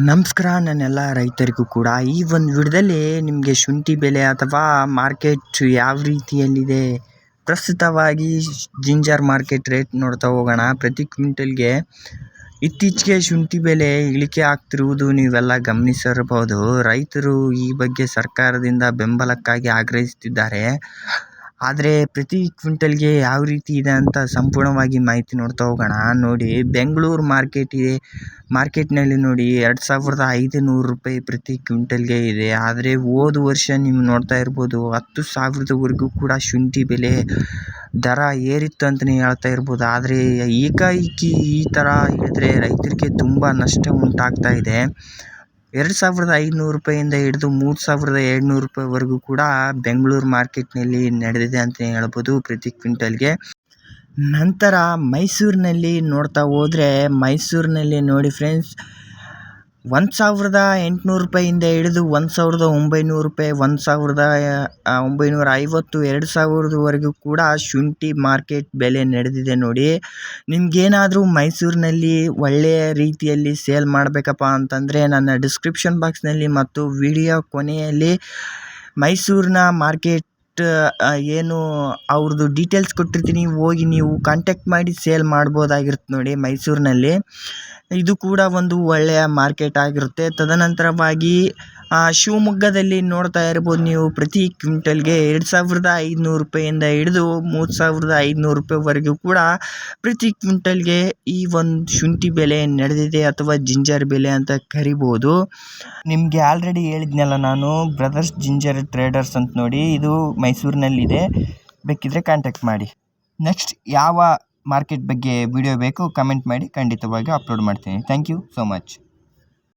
ನಮಸ್ಕಾರ ನನ್ನೆಲ್ಲ ರೈತರಿಗೂ ಕೂಡ. ಈ ಒಂದು ವಿಡಿಯೋದಲ್ಲಿ ನಿಮಗೆ ಶುಂಠಿ ಬೆಲೆ ಅಥವಾ ಮಾರ್ಕೆಟ್ ಯಾವ ರೀತಿಯಲ್ಲಿದೆ? ಪ್ರಸ್ತುತವಾಗಿ ಜಿಂಜರ್ ಮಾರ್ಕೆಟ್ ರೇಟ್ ನೋಡ್ತಾ ಹೋಗೋಣ. ಪ್ರತಿ ಕ್ವಿಂಟಲ್ಗೆ ಇತ್ತೀಚೆಗೆ ಶುಂಠಿ ಬೆಲೆ ಇಳಿಕೆ ಆಗ್ತಿರುವುದು ನೀವೆಲ್ಲ ಗಮನಿಸಿರಬಹುದು. ರೈತರು ಈ ಬಗ್ಗೆ ಸರ್ಕಾರದಿಂದ ಬೆಂಬಲಕ್ಕಾಗಿ ಆಗ್ರಹಿಸ್ತಿದ್ದಾರೆ ಆದರೆ ಪ್ರತಿ ಕ್ವಿಂಟಲ್ಗೆ ಯಾವ ರೀತಿ ಇದೆ ಅಂತ ಸಂಪೂರ್ಣವಾಗಿ ಮಾಹಿತಿ ನೋಡ್ತಾ ಹೋಗೋಣ. ನೋಡಿ, ಬೆಂಗಳೂರು ಮಾರ್ಕೆಟ್ ಇದೆ. ಮಾರ್ಕೆಟ್ನಲ್ಲಿ ನೋಡಿ, ಎರಡು ಸಾವಿರದ ಐದು ನೂರು ರೂಪಾಯಿ ಪ್ರತಿ ಕ್ವಿಂಟಲ್ಗೆ ಇದೆ. ಆದರೆ ಹೋದ ವರ್ಷ ನೀವು ನೋಡ್ತಾ ಇರ್ಬೋದು, ಹತ್ತು ಸಾವಿರದವರೆಗೂ ಕೂಡ ಶುಂಠಿ ಬೆಲೆ ದರ ಏರಿತ್ತು ಅಂತಲೇ ಹೇಳ್ತಾ ಇರ್ಬೋದು. ಆದರೆ ಏಕಾಏಕಿ ಈ ಥರ ಇಳಿದ್ರೆ ರೈತರಿಗೆ ತುಂಬ ನಷ್ಟ ಉಂಟಾಗ್ತಾ ಇದೆ. ಎರಡು ಸಾವಿರದ ಐದುನೂರು ರೂಪಾಯಿಂದ ಹಿಡಿದು ಮೂರು ಸಾವಿರದ ಏಳ್ನೂರು ರೂಪಾಯಿವರೆಗೂ ಕೂಡ ಬೆಂಗಳೂರು ಮಾರ್ಕೆಟ್ನಲ್ಲಿ ನಡೆದಿದೆ ಅಂತಲೇ ಹೇಳ್ಬೋದು ಪ್ರತಿ ಕ್ವಿಂಟಲ್ಗೆ. ನಂತರ ಮೈಸೂರಿನಲ್ಲಿ ನೋಡ್ತಾ ಹೋದರೆ ಮೈಸೂರಿನಲ್ಲಿ ನೋಡಿ ಫ್ರೆಂಡ್ಸ್ ಒಂದು ಸಾವಿರದ ಎಂಟುನೂರು ರೂಪಾಯಿಂದ ಹಿಡಿದು ಒಂದು ಸಾವಿರದ ಒಂಬೈನೂರು ರೂಪಾಯಿ, ಒಂದು ಸಾವಿರದ ಒಂಬೈನೂರ ಐವತ್ತು, ಎರಡು ಸಾವಿರದವರೆಗೂ ಕೂಡ ಶುಂಠಿ ಮಾರ್ಕೆಟ್ ಬೆಲೆ ನಡೆದಿದೆ ನೋಡಿ. ನಿಮಗೇನಾದರೂ ಮೈಸೂರಿನಲ್ಲಿ ಒಳ್ಳೆಯ ರೀತಿಯಲ್ಲಿ ಸೇಲ್ ಮಾಡಬೇಕಪ್ಪ ಅಂತಂದರೆ ನನ್ನ ಡಿಸ್ಕ್ರಿಪ್ಷನ್ ಬಾಕ್ಸ್ನಲ್ಲಿ ಮತ್ತು ವಿಡಿಯೋ ಕೊನೆಯಲ್ಲಿ ಮೈಸೂರಿನ ಮಾರ್ಕೆಟ್ ಏನು ಅವ್ರದ್ದು ಡೀಟೇಲ್ಸ್ ಕೊಟ್ಟಿರ್ತೀನಿ, ಹೋಗಿ ನೀವು ಕಾಂಟ್ಯಾಕ್ಟ್ ಮಾಡಿ ಸೇಲ್ ಮಾಡ್ಬೋದಾಗಿರುತ್ತೆ ನೋಡಿ ಮೈಸೂರಿನಲ್ಲಿ. ಇದು ಕೂಡ ಒಂದು ಒಳ್ಳೆಯ ಮಾರ್ಕೆಟ್ ಆಗಿರುತ್ತೆ. ತದನಂತರವಾಗಿ ಶಿವಮೊಗ್ಗದಲ್ಲಿ ನೋಡ್ತಾ ಇರ್ಬೋದು ನೀವು ಪ್ರತಿ ಕ್ವಿಂಟಲ್ಗೆ ಎರಡು ಸಾವಿರದ ಐದುನೂರು ರೂಪಾಯಿಂದ ಹಿಡಿದು ಮೂರು ಸಾವಿರದ ಐದುನೂರು ರೂಪಾಯಿವರೆಗೂ ಕೂಡ ಪ್ರತಿ ಕ್ವಿಂಟಲ್ಗೆ ಈ ಒಂದು ಶುಂಠಿ ಬೆಲೆ ನಡೆದಿದೆ ಅಥವಾ ಜಿಂಜರ್ ಬೆಲೆ ಅಂತ ಕರಿಬೋದು. ನಿಮಗೆ ಆಲ್ರೆಡಿ ಹೇಳಿದ್ನಲ್ಲ ನಾನು, ಬ್ರದರ್ಸ್ ಜಿಂಜರ್ ಟ್ರೇಡರ್ಸ್ ಅಂತ ನೋಡಿ ಇದು ಮೈಸೂರಿನಲ್ಲಿದೆ. ಬೇಕಿದ್ದರೆ ಕಾಂಟ್ಯಾಕ್ಟ್ ಮಾಡಿ. ನೆಕ್ಸ್ಟ್ ಯಾವ ಮಾರ್ಕೆಟ್ ಬಗ್ಗೆ ವಿಡಿಯೋ ಬೇಕು ಕಮೆಂಟ್ ಮಾಡಿ, ಖಂಡಿತವಾಗಿ ಅಪ್ಲೋಡ್ ಮಾಡ್ತೀನಿ. Thank you so much